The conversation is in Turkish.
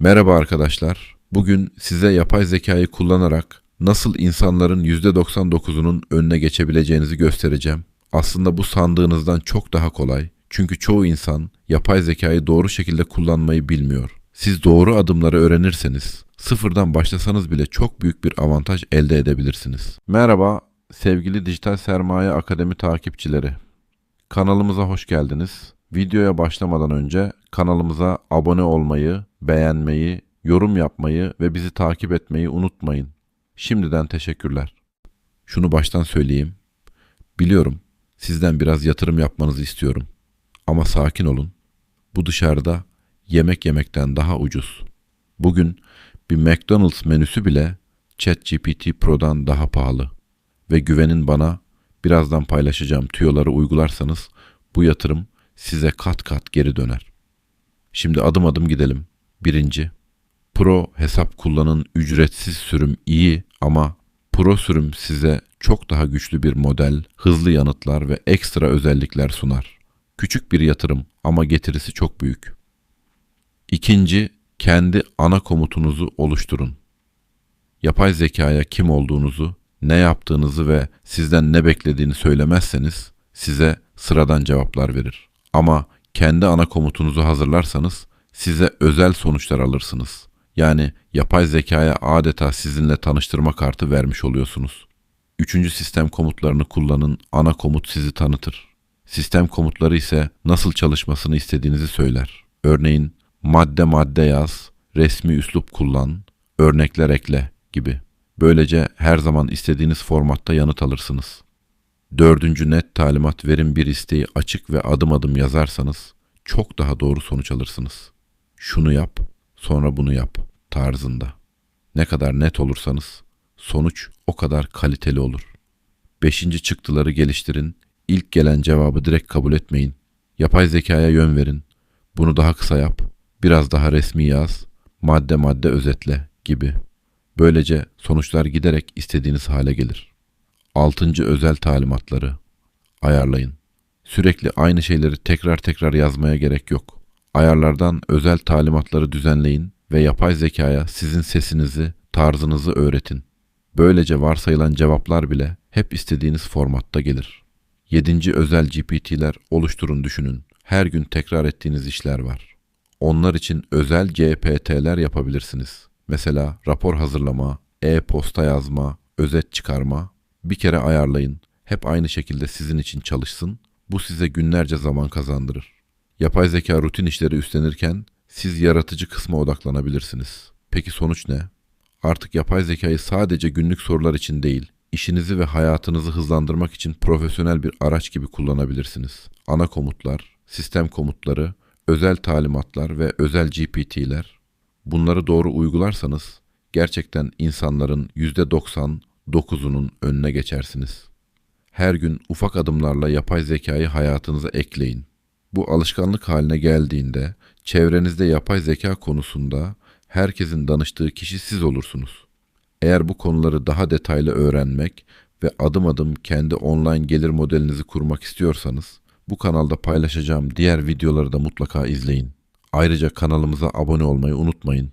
Merhaba arkadaşlar. Bugün size yapay zekayı kullanarak nasıl insanların %99'unun önüne geçebileceğinizi göstereceğim. Aslında bu sandığınızdan çok daha kolay. Çünkü çoğu insan yapay zekayı doğru şekilde kullanmayı bilmiyor. Siz doğru adımları öğrenirseniz sıfırdan başlasanız bile çok büyük bir avantaj elde edebilirsiniz. Merhaba sevgili Dijital Sermaye Akademi takipçileri. Kanalımıza hoş geldiniz. Videoya başlamadan önce kanalımıza abone olmayı, beğenmeyi, yorum yapmayı ve bizi takip etmeyi unutmayın. Şimdiden teşekkürler. Şunu baştan söyleyeyim. Biliyorum sizden biraz yatırım yapmanızı istiyorum. Ama sakin olun. Bu dışarıda yemek yemekten daha ucuz. Bugün bir McDonald's menüsü bile ChatGPT Pro'dan daha pahalı. Ve güvenin bana birazdan paylaşacağım tüyoları uygularsanız bu yatırım size kat kat geri döner. Şimdi adım adım gidelim. Birinci, Pro hesap kullanın ücretsiz sürüm iyi ama Pro sürüm size çok daha güçlü bir model, hızlı yanıtlar ve ekstra özellikler sunar. Küçük bir yatırım ama getirisi çok büyük. İkinci, kendi ana komutunuzu oluşturun. Yapay zekaya kim olduğunuzu, ne yaptığınızı ve sizden ne beklediğini söylemezseniz size sıradan cevaplar verir. Ama kendi ana komutunuzu hazırlarsanız size özel sonuçlar alırsınız. Yani yapay zekaya adeta sizinle tanıştırma kartı vermiş oluyorsunuz. Üçüncü sistem komutlarını kullanın, ana komut sizi tanıtır. Sistem komutları ise nasıl çalışmasını istediğinizi söyler. Örneğin madde madde yaz, resmi üslup kullan, örnekler ekle gibi. Böylece her zaman istediğiniz formatta yanıt alırsınız. Dördüncü net talimat verin bir isteği açık ve adım adım yazarsanız çok daha doğru sonuç alırsınız. Şunu yap, sonra bunu yap tarzında. Ne kadar net olursanız sonuç o kadar kaliteli olur. Beşinci çıktıları geliştirin. İlk gelen cevabı direkt kabul etmeyin. Yapay zekaya yön verin. Bunu daha kısa yap. Biraz daha resmi yaz. Madde madde özetle gibi. Böylece sonuçlar giderek istediğiniz hale gelir. Altıncı özel talimatları ayarlayın. Sürekli aynı şeyleri tekrar tekrar yazmaya gerek yok. Ayarlardan özel talimatları düzenleyin ve yapay zekaya sizin sesinizi, tarzınızı öğretin. Böylece varsayılan cevaplar bile hep istediğiniz formatta gelir. Yedinci özel GPT'ler oluşturun düşünün. Her gün tekrar ettiğiniz işler var. Onlar için özel GPT'ler yapabilirsiniz. Mesela rapor hazırlama, e-posta yazma, özet çıkarma. Bir kere ayarlayın. Hep aynı şekilde sizin için çalışsın. Bu size günlerce zaman kazandırır. Yapay zeka rutin işleri üstlenirken siz yaratıcı kısma odaklanabilirsiniz. Peki sonuç ne? Artık yapay zekayı sadece günlük sorular için değil, işinizi ve hayatınızı hızlandırmak için profesyonel bir araç gibi kullanabilirsiniz. Ana komutlar, sistem komutları, özel talimatlar ve özel GPT'ler. Bunları doğru uygularsanız gerçekten insanların %99'unun önüne geçersiniz. Her gün ufak adımlarla yapay zekayı hayatınıza ekleyin. Bu alışkanlık haline geldiğinde çevrenizde yapay zeka konusunda herkesin danıştığı kişi siz olursunuz. Eğer bu konuları daha detaylı öğrenmek ve adım adım kendi online gelir modelinizi kurmak istiyorsanız bu kanalda paylaşacağım diğer videoları da mutlaka izleyin. Ayrıca kanalımıza abone olmayı unutmayın.